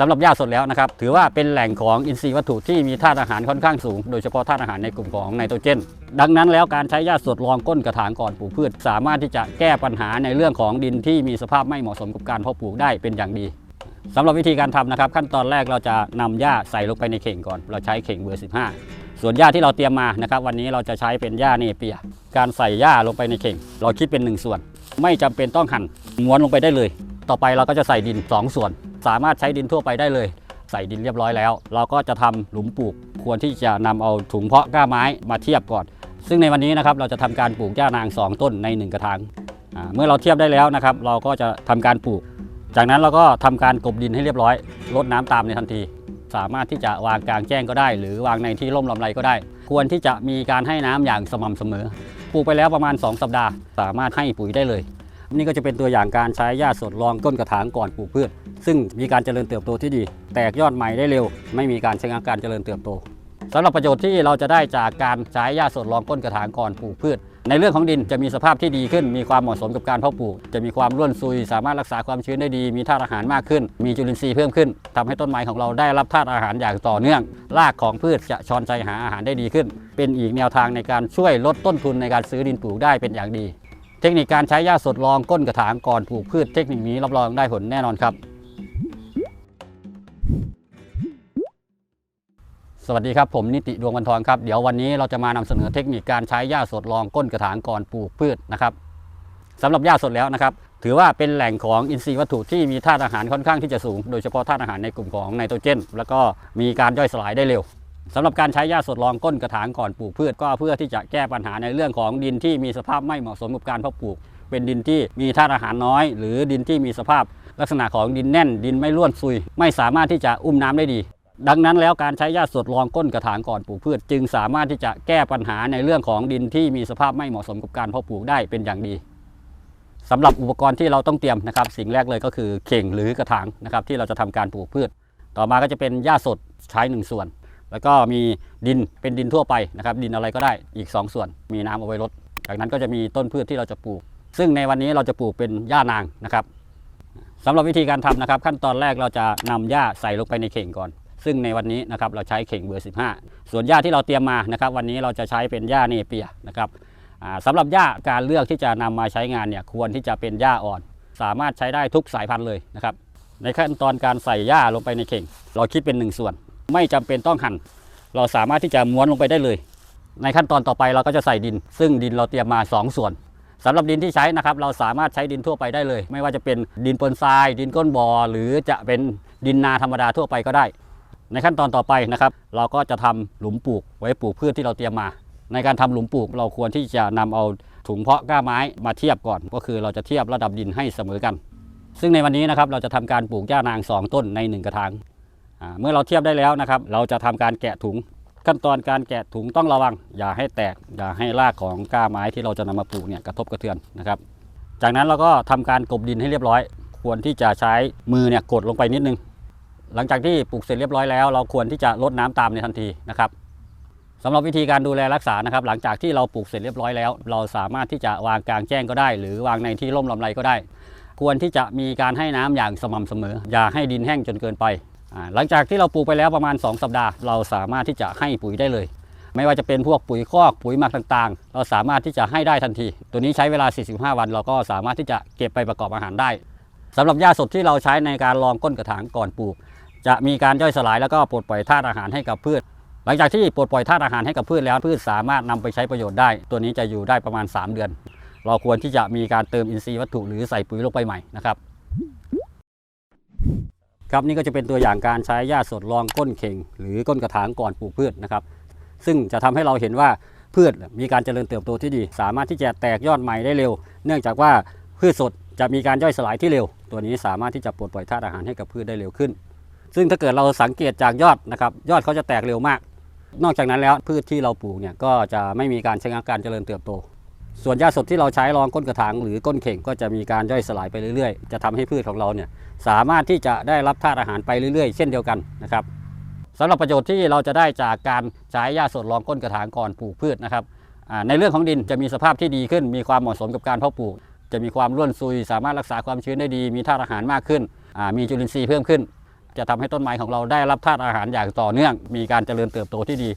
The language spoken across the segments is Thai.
สำหรับหญ้าสดแล้วนะครับ ถือว่าเป็นแหล่งของอินทรีย์วัตถุที่มีธาตุอาหารค่อนข้างสูง โดยเฉพาะธาตุอาหารในกลุ่มของไนโตรเจน ดังนั้นแล้วการใช้หญ้าสดรองก้นกระถางก่อนปลูกพืช สามารถที่จะแก้ปัญหาในเรื่องของดินที่มีสภาพไม่เหมาะสมกับการเพาะปลูกได้เป็นอย่างดีสำหรับวิธีการทำนะครับ ขั้นตอนแรกเราจะนำหญ้าใส่ลงไปในเข่งก่อน เราใช้เข่งเบอร์ 15 ส่วนหญ้าที่เราเตรียมมานะครับ วันนี้เราจะใช้เป็นหญ้าเนเปีย การใส่หญ้าลงไปในเข่ง เราคิดเป็น 1 ส่วน ไม่จำเป็นต้องหั่นม้วนลงไปได้เลย ต่อไปเราก็จะใส่ดิน 2 ส่วน สามารถใช้ดินทั่วไปได้เลย ใส่ดินเรียบร้อยแล้ว เราก็จะทำหลุมปลูก ควรที่จะนำเอาถุงเพาะกล้าไม้มาเทียบก่อน ซึ่งในวันนี้นะครับเราจะทำการปลูกหญ้านาง 2 ต้นใน 1 กระถางเมื่อเราเทียบได้แล้วนะครับ เราก็จะทำการปลูก จากนั้นเราก็ทำการกลบดินให้เรียบร้อยลดน้ำตามในทันที สามารถที่จะวางกลางแจ้งก็ได้ หรือวางในที่ร่มลำไรก็ได้ ควรที่จะมีการให้น้ำอย่างสม่ำเสมอปลูกไปแล้วประมาณ 2 สัปดาห์ สามารถให้ปุ๋ยได้เลย นี่ก็จะเป็นตัวอย่างการใช้หญ้าสดรองต้นกระถางก่อนปลูกพืช ซึ่งมีการเจริญเติบโตที่ดี แตกยอดใหม่ได้เร็ว ไม่มีการชะงักการเจริญเติบโตสำหรับประโยชน์ที่เราจะได้จากการใช้หญ้าสดรองต้นกระถางก่อนปลูกพืช ในเรื่องของดินจะมีสภาพที่ดีขึ้น มีความเหมาะสมกับการเพาะปลูก จะมีความร่วนซุย สามารถรักษาความชื้นได้ดี มีธาตุอาหารมากขึ้น มีจุลินทรีย์เพิ่มขึ้นทำให้ต้นไม้ของเราได้รับธาตุอาหารอย่างต่อเนื่อง รากของพืชจะชอนใจหาอาหารได้ดีขึ้น เป็นอีกแนวทางในการช่วยลดต้นทุนในการซื้อดินปลูกได้เป็นอย่างดี เทคนิคการใช้หญ้าสดรองก้นกระถางก่อนปลูกพืช เทคนิคนี้รับรองได้ผลแน่นอนครับ สวัสดีครับ ผมนิติดวงวันทองครับ เดี๋ยววันนี้เราจะมานำเสนอเทคนิคการใช้หญ้าสดรองก้นกระถางก่อนปลูกพืชนะครับสำหรับหญ้าสดแล้วนะครับ ถือว่าเป็นแหล่งของอินทรีย์วัตถุที่มีธาตุอาหารค่อนข้างที่จะสูง โดยเฉพาะธาตุอาหารในกลุ่มของไนโตรเจน แล้วก็มีการย่อยสลายได้เร็วสำหรับการใช้หญ้าสดรองก้นกระถางก่อนปลูกพืช ก็เพื่อที่จะแก้ปัญหาในเรื่องของดินที่มีสภาพไม่เหมาะสมกับการเพาะปลูก เป็นดินที่มีธาตุอาหารน้อย หรือดินที่มีสภาพ ลักษณะของดินแน่น ดินไม่ร่วนซุย ไม่สามารถที่จะอุ้มน้ำได้ดี ดังนั้นแล้วการใช้หญ้าสดรองก้นกระถางก่อนปลูกพืช จึงสามารถที่จะแก้ปัญหาในเรื่องของดินที่มีสภาพไม่เหมาะสมกับการเพาะปลูกได้เป็นอย่างดีสำหรับอุปกรณ์ที่เราต้องเตรียมนะครับ สิ่งแรกเลยก็คือเข่งหรือกระถางนะครับที่เราจะทำการปลูกพืช ต่อมาก็จะเป็นหญ้าสดใช้หนึ่งส่วน แล้วก็มีดินเป็นดินทั่วไปนะครับ ดินอะไรก็ได้อีก 2 ส่วน มีน้ำเอาไว้รดจากนั้นก็จะมีต้นพืชที่เราจะปลูก ซึ่งในวันนี้เราจะปลูกเป็นหญ้านางนะครับสำหรับวิธีการทำนะครับ ขั้นตอนแรกเราจะนำหญ้าใส่ลงไปในเข่งก่อน ซึ่งในวันนี้นะครับเราใช้เข่งเบอร์ 15 ส่วนหญ้าที่เราเตรียมมานะครับวันนี้เราจะใช้เป็นหญ้าเนเปียนะครับสำหรับหญ้าการเลือกที่จะนำมาใช้งานเนี่ยควรที่จะเป็นหญ้าอ่อน สามารถใช้ได้ทุกสายพันธุ์เลยนะครับในขั้นตอนการใส่หญ้าลงไปในเข่ง เราคิดเป็นหนึ่งส่วน ไม่จำเป็นต้องหั่นเราสามารถที่จะม้วนลงไปได้เลย ในขั้นตอนต่อไปเราก็จะใส่ดิน ซึ่งดินเราเตรียมมา 2 ส่วนสำหรับดินที่ใช้นะครับเราสามารถใช้ดินทั่วไปได้เลย ไม่ว่าจะเป็นดินปนทราย ดินก้นบ่อหรือจะเป็นดินนาธรรมดาทั่วไปก็ได้ ในขั้นตอนต่อไปนะครับ เราก็จะทำหลุมปลูกไว้ปลูกพืชที่เราเตรียมมา ในการทำหลุมปลูกเราควรที่จะนำเอาถุงเพาะก้าไม้มาเทียบก่อน ก็คือเราจะเทียบระดับดินให้เสมอกัน ซึ่งในวันนี้นะครับเราจะทำการปลูกหญ้านาง 2 ต้นใน 1 กระถางเมื่อเราเทียบได้แล้วนะครับ เราจะทำการแกะถุง ขั้นตอนการแกะถุงต้องระวัง อย่าให้แตกอย่าให้รากของก้าไม้ที่เราจะนำมาปลูกเนี่ยกระทบกระเทือนนะครับ จากนั้นเราก็ทำการกลบดินให้เรียบร้อย ควรที่จะใช้มือเนี่ยกดลงไปนิดนึง หลังจากที่ปลูกเสร็จเรียบร้อยแล้ว เราควรที่จะลดน้ำตามในทันทีนะครับสำหรับวิธีการดูแลรักษานะครับ หลังจากที่เราปลูกเสร็จเรียบร้อยแล้ว เราสามารถที่จะวางกลางแจ้งก็ได้ หรือวางในที่ร่มลำไรก็ได้ ควรที่จะมีการให้น้ำอย่างสม่ำเสมอ อย่าให้ดินแห้งจนเกินไป หลังจากที่เราปลูกไปแล้วประมาณ 2 สัปดาห์ เราสามารถที่จะให้ปุ๋ยได้เลย ไม่ว่าจะเป็นพวกปุ๋ยคอกปุ๋ยหมักต่างๆ เราสามารถที่จะให้ได้ทันที ตัวนี้ใช้เวลา 45 วัน เราก็สามารถที่จะเก็บไปประกอบอาหารได้สำหรับหญ้าสดที่เราใช้ในการรองก้นกระถางก่อนปลูก จะมีการย่อยสลายแล้วก็ปลดปล่อยธาตุอาหารให้กับพืช หลังจากที่ปลดปล่อยธาตุอาหารให้กับพืชแล้วพืชสามารถนำไปใช้ประโยชน์ได้ ตัวนี้จะอยู่ได้ประมาณ 3 เดือน เราควรที่จะมีการเติมอินทรีย์วัตถุหรือใส่ปุ๋ยลงไปใหม่นะครับครับนี่ก็จะเป็นตัวอย่างการใช้หญ้าสดรองก้นเข่ง หรือก้นกระถางก่อนปลูกพืชนะครับ ซึ่งจะทำให้เราเห็นว่าพืชมีการเจริญเติบโตที่ดี สามารถที่จะแตกยอดใหม่ได้เร็ว เนื่องจากว่าพืชสดจะมีการย่อยสลายที่เร็ว ตัวนี้สามารถที่จะปลดปล่อยธาตุอาหารให้กับพืชได้เร็วขึ้น ซึ่งถ้าเกิดเราสังเกตจากยอดนะครับยอดเขาจะแตกเร็วมาก นอกจากนั้นแล้วพืชที่เราปลูกเนี่ยก็จะไม่มีการใชะงักการเจริญเติบโต ส่วนหญ้าสดที่เราใช้รองก้นกระถางหรือก้นเข่งก็จะมีการย่อยสลายไปเรื่อยๆ จะทำให้พืชของเราเนี่ยสามารถที่จะได้รับธาตุอาหารไปเรื่อยๆ เช่นเดียวกันนะครับสำหรับประโยชน์ที่เราจะได้จากการใช้หญ้าสดรองก้นกระถางก่อนปลูกพืชนะครับในเรื่องของดินจะมีสภาพที่ดีขึ้น มีความเหมาะสมกับการเพาะปลูก จะมีความร่วนซุย สามารถรักษาความชื้นได้ดี มีธาตุอาหารมากขึ้น มีจุลินทรีย์เพิ่มขึ้น จะทำให้ต้นไม้ของเราได้รับธาตุอาหารอย่างต่อเนื่อง มีการเจริญเติบโตที่ดี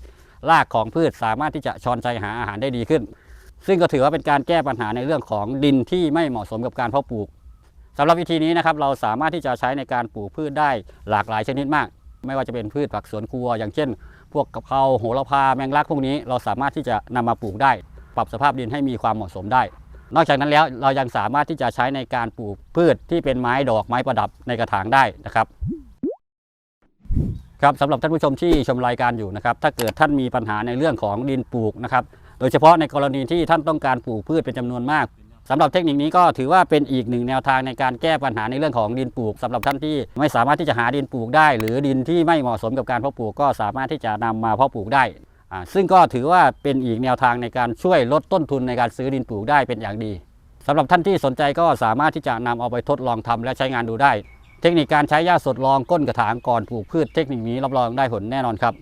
รากของพืชสามารถที่จะชอนชัยหาอาหารได้ดีขึ้น ซึ่งก็ถือว่าเป็นการแก้ปัญหาในเรื่องของดินที่ไม่เหมาะสมกับการเพาะปลูกสำหรับวิธีนี้นะครับเราสามารถที่จะใช้ในการปลูกพืชได้หลากหลายชนิดมาก ไม่ว่าจะเป็นพืชผักสวนครัว อย่างเช่น พวกกะเพราโหระพาแมงลักพวกนี้เราสามารถที่จะนำมาปลูกได้ ปรับสภาพดินให้มีความเหมาะสมได้นอกจากนั้นแล้วเรายังสามารถที่จะใช้ในการปลูกพืชที่เป็นไม้ดอกไม้ประดับในกระถางได้นะครับ ครับสำหรับท่านผู้ชมที่ชมรายการอยู่นะครับถ้าเกิดท่านมีปัญหาในเรื่องของดินปลูกนะครับโดยเฉพาะในกรณีที่ท่านต้องการปลูกพืชเป็นจำนวนมากสำหรับเทคนิคนี้ก็ถือว่าเป็นอีกหนึ่งแนวทางในการแก้ปัญหาในเรื่องของดินปลูกสำหรับท่านที่ไม่สามารถที่จะหาดินปลูกได้ หรือดินที่ไม่เหมาะสมกับการเพาะปลูกก็สามารถที่จะนำมาเพาะปลูกได้ซึ่งก็ถือว่าเป็นอีกแนวทางในการช่วยลดต้นทุนในการซื้อดินปลูกได้เป็นอย่างดีสำหรับท่านที่สนใจก็สามารถที่จะนำเอาไปทดลองทำและใช้งานดูได้ เทคนิคการใช้หญ้าสดรองก้นกระถางก่อนปลูกพืชเทคนิคนี้รับรองได้ผลแน่นอนครับ